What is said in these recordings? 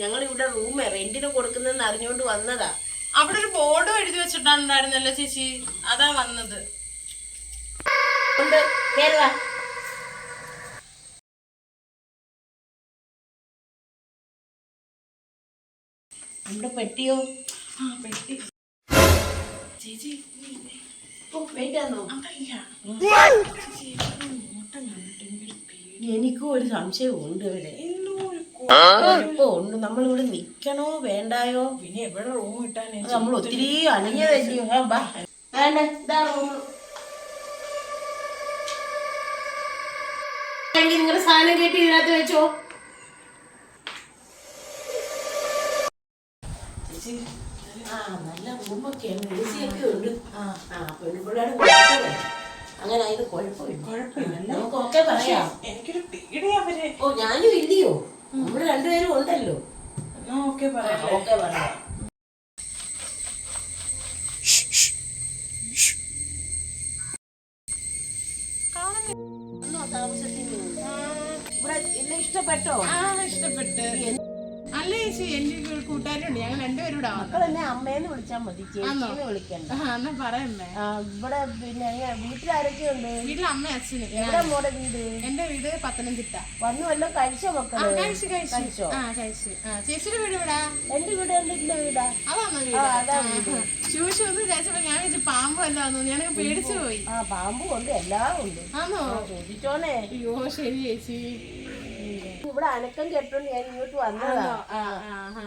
ഞങ്ങൾ ഇവിടെ റൂം റെന്റിന് കൊടുക്കുന്നെന്ന് അറിഞ്ഞുകൊണ്ട് വന്നതാ. അവിടെ ഒരു ബോർഡ് എഴുതി വെച്ചിട്ടുണ്ടായിരുന്നല്ലോ ചേച്ചി. അതാ വന്നത്. കേറുവാ നമ്മുടെ പെട്ടിയോ? ആ പെട്ടി. ചേച്ചി എനിക്കും ഒരു സംശയം ഉണ്ട് ഇവിടെ. ഉണ്ട്. നമ്മളിവിടെ നിക്കണോ? വേണ്ടായോ? പിന്നെ എവിടെ റൂം കിട്ടാനേ അത് നമ്മൾ ഒത്തിരി. വേണ്ട? ഇതാ റൂം നിങ്ങളുടെ സാധനം കേട്ടി ഇതിനകത്ത് വെച്ചോ. നല്ല റൂമൊക്കെയാണ് ഉണ്ട്. ആ. ആ. പെൺപിള്ളേരുടെ കുഴപ്പമില്ല. അങ്ങനെ അതിന് കുഴപ്പമില്ല. കുഴപ്പമില്ല. നമുക്ക് ഒക്കെ പറയാം. എനിക്കൊരു പേടിയാ ഓ ഞാനും രണ്ടുപേരും ഉണ്ടല്ലോ. ഓക്കെ പറയാം പറയാം ഇഷ്ടപ്പെട്ടോ? ഇഷ്ടപ്പെട്ട്. അല്ല ചേച്ചി? എന്റെ ഒരു കൂട്ടുകാരുണ്ട് രണ്ടുപേരും ഇവിടെ മക്കൾ എന്നെ അമ്മേന്ന് വിളിച്ചാൽ മതി. ചേച്ചിന്ന് വിളിക്കണ്ട. ആ എന്നാ പറയമ്മേ ആ, ഇവിടെ പിന്നെ വീട്ടിൽ അമ്മ അച്ഛന് എവിടെ മോടെ വീട്? എന്റെ വീട് പത്തനംതിട്ട. വന്നു വല്ലതും കഴിച്ചോ ആ മക്കൾ കഴിച്ചു കഴിച്ചു. കഴിച്ചോ? ആ കഴിച്ചു. ചേച്ചിയുടെ വീട് എന്റെ വീട് എന്റെ വീടാ. അതാണോ ഒന്ന് ഞാൻ വെച്ച് പാമ്പ് അല്ലാന്നു ഞാനൊക്കെ പേടിച്ചു പോയി. ആ പാമ്പും ഉണ്ട് എല്ലാം ഉണ്ട്. ആണോ അയ്യോ ശരി ചേച്ചി. ഇവിടെ അനക്കം കേട്ടോണ്ട് ഞാൻ ഇങ്ങോട്ട് വന്നതാ.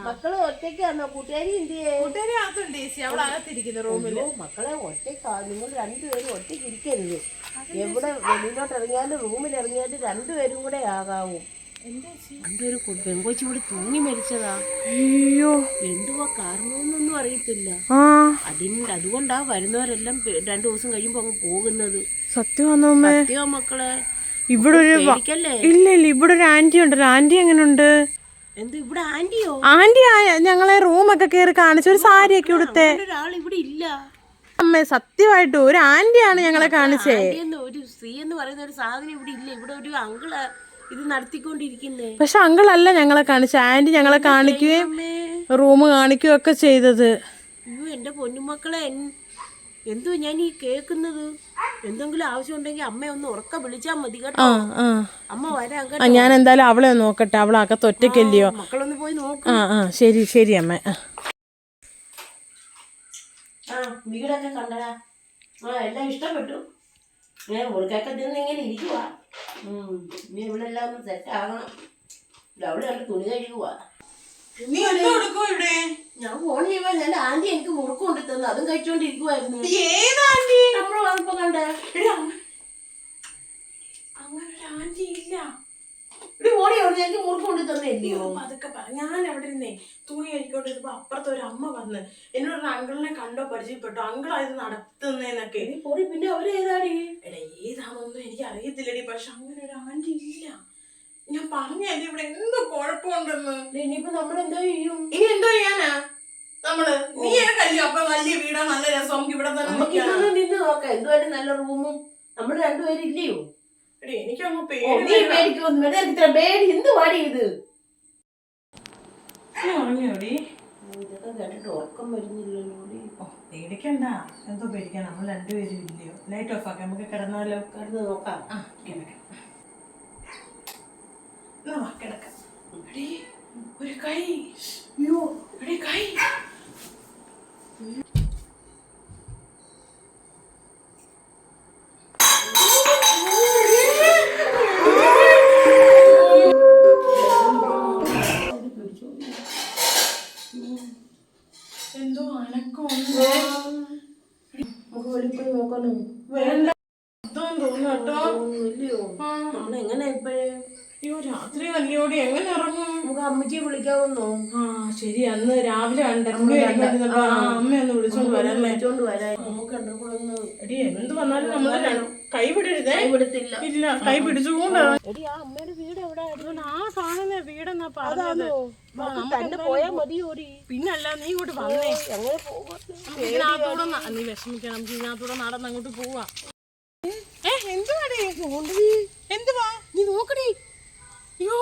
മക്കൾ ഒറ്റയ്ക്കാന്നോ കൂട്ടുകാരി എന്തിയേ കൂട്ടുകാരി അകത്തുണ്ട് ചേച്ചി അവൾ അകത്തിരിക്കുന്നു മക്കളെ ഒറ്റയ്ക്കാ. നിങ്ങൾ രണ്ടുപേരും ഒറ്റയ്ക്ക് ഇരിക്കരുത് എവിടെ വെളിയിലോട്ട് ഇറങ്ങിയാലും റൂമിൽ ഇറങ്ങിയാലും രണ്ടുപേരും കൂടെ ആകാവൂ. ചേച്ചി രണ്ടുപേരും പെങ്കൊച്ചി ഇവിടെ തൂങ്ങി മരിച്ചതാ. അയ്യോ. എന്തുവാ കാരണമെന്നൊന്നും അറിയത്തില്ല. അതിന് അതുകൊണ്ടാ വരുന്നവരെല്ലാം രണ്ടു ദിവസം കഴിയുമ്പോ അങ്ങ് പോകുന്നത്. സത്യമാണോ അമ്മേ? സത്യോ മക്കളെ. ഇവിടെ ഒരു ഇല്ല ഇല്ല ഇവിടെ ഒരു ആന്റി ഉണ്ടല്ലോ. ആന്റി എങ്ങനെയുണ്ട് ആന്റി ഞങ്ങളെ റൂമൊക്കെ കേറി കാണിച്ചു ഒരു സാരിയൊക്കെ ഇല്ല. അമ്മേ സത്യമായിട്ട് ഒരു ആന്റിയാണ് ഞങ്ങളെ കാണിച്ചേ. ഒരു സ്ത്രീ എന്ന് പറയുന്ന ഒരു സാധനം ഇവിടെ ഇല്ല. ഇവിടെ ഒരു അങ്കിൾ ഇത് നടത്തിക്കൊണ്ടിരിക്കുന്നേ. പക്ഷെ അങ്കിളല്ല ഞങ്ങളെ കാണിച്ച. ആന്റി ഞങ്ങളെ കാണിക്കുകയും റൂം കാണിക്കുകയും ഒക്കെ ചെയ്തത്. അയ്യോ എന്റെ പൊന്നുമക്കളെ എന്തുവാ ഞാൻ ഈ കേൾക്കുന്നത്? എന്തെങ്കിലും ആവശ്യം ഉണ്ടെങ്കിൽ അമ്മ ഒന്ന് ഉറക്ക വിളിച്ചാ മതി കേട്ടോ. അമ്മ വരാം ആ കേട്ടോ. ഞാൻ എന്തായാലും അവളെ ഒന്ന് നോക്കട്ടെ. അവളെ അകത്ത് ഒറ്റയ്ക്കല്ലയോ? മക്കളൊന്ന് പോയി നോക്ക്. ആ ആ. ശരി ശരി അമ്മ. ആ. വീടൊക്കെ കണ്ടടാ. ആ എല്ലാം ഇഷ്ടപ്പെട്ടു. ഏ ഉൾക്കൊക്കെ തിന്ന് ഇങ്ങനെ ഇരിക്കുവാ. ഇനി ഇവിടെ എല്ലാം ഒന്ന് സെറ്റ് ആകണം. അവിടെ കണ്ട് തുണി കഴുകുവാ. നീ എന്താ കൊടുക്കും ഇവിടെ ഞാൻ ഫോൺ ചെയ്യുമ്പോ ഞാൻ ആന്റി എനിക്ക് മുറുക്ക് കൊണ്ടു തന്നു. അതും കഴിച്ചോണ്ടിരിക്കുവായിരുന്നു. ഏതാണ്ടി? നമ്മൾ വന്നപ്പോ കണ്ടേ. അങ്ങനെ ഒരു ആന്റി ഇല്ല. ഇവിടെ ഓടി അവിടെ എനിക്ക് മുറുക്ക് കൊണ്ട് തന്നില്ലയോ? അതൊക്കെ പറ ഞാൻ അവിടെ ഇരുന്നേ? തുണി കഴിക്കോണ്ടിരുന്നപ്പോ അപ്പുറത്ത് ഒരു അമ്മ വന്ന് എന്നോട് ഒരു അങ്കിളിനെ കണ്ടോ പരിചയപ്പെട്ടു? അങ്കിളാ ഇത് നടത്തുന്നേന്നൊക്കെ. പോടി പിന്നെ അവർ ഏതാടി എടാ ഏതാണെന്നൊന്നും എനിക്ക് അറിയത്തില്ലടി പക്ഷെ അങ്ങനെ ഒരു ആന്റി ഇല്ല. ഞാൻ പറഞ്ഞല്ലേ ഇവിടെ എന്തോ കുഴപ്പമുണ്ടെന്ന്? ഇനിയിപ്പോ നമ്മൾ എന്തോ ചെയ്യും? ഇനി എന്തോ ചെയ്യാനാ? നമ്മൾ നീ കല്യോ? അപ്പൊ വലിയ വീടാ നല്ല രസം. നമുക്ക് ഇവിടെ തന്നെ നമുക്ക് നിൽക്കാം. ഇതൊന്നും നിന്ന് നോക്കാം. എന്തുവായാലും നല്ല റൂമും? നമ്മൾ രണ്ടുപേരില്ലയോ എടി എനിക്കങ്ങ് ഓ, പേടി നീ പേടിക്കൊന്നും വേണ്ട എനിക്ക് ഇത്ര പേടി. എന്ത് പാടി ഇത്? പറഞ്ഞോടി ഇതൊക്കെ കേട്ടിട്ട് ഉറക്കം വരുന്നില്ലല്ലോ ഓ പേടിക്കണ്ട. എന്തോ പേടിക്കാൻ. നമ്മൾ രണ്ടുപേരും ഇല്ലയോ? ലൈറ്റ് ഓഫ് ആക്കാം. നമുക്ക് കിടന്നാലോ? കിടന്ന് നോക്കാം. ആ കിടക്കാം എന്നാ വാ, കിടക്കാം എടീ, ഒരു കൈ. അയ്യോ കൈ. എന്തോ അനക്കമുണ്ട്. നമുക്ക് വെളിപ്പോയി നോക്കാനോ വേണ്ട. തോന്നുന്നു കേട്ടോ. ഇല്ലയോ നമ്മളെങ്ങനെ ഇപ്പഴേ? അയ്യോ രാത്രി വല്യോടി എങ്ങനെ ഇറങ്ങും? നമുക്ക് അമ്മച്ചിയെ വിളിക്കാവുന്നോ ആ ശരി അന്ന് രാവിലെ കഴിഞ്ഞിരുന്നപ്പോ അമ്മ ഒന്ന് വിളിച്ചോണ്ട് വരാം വിളിച്ചോണ്ട് വരാം. നമുക്ക് എടി എന്ത് വന്നാലും നമ്മൾ കൈ വിടരുതേ വിടത്തില്ല ഇല്ല കൈ പിടിച്ചുകൊണ്ടാണ് എടി ആ അമ്മയുടെ വീട് എവിടെ? ആ സാധനം വീടെന്നാ പറഞ്ഞത്. തന്നെ പോയാ മതിയോടി. പിന്നല്ല നീ ഇങ്ങോട്ട് വന്നേ. എങ്ങനെ ഇതിനകത്തൂടെ ന- നീ വിഷമിക്കണം നമുക്ക് ഇതിനകത്തൂടെ നടന്ന് അങ്ങോട്ട് പോവാ. ഏ എന്തുവാടി? എന്തുവാ? നീ നോക്കടി. അയ്യോ.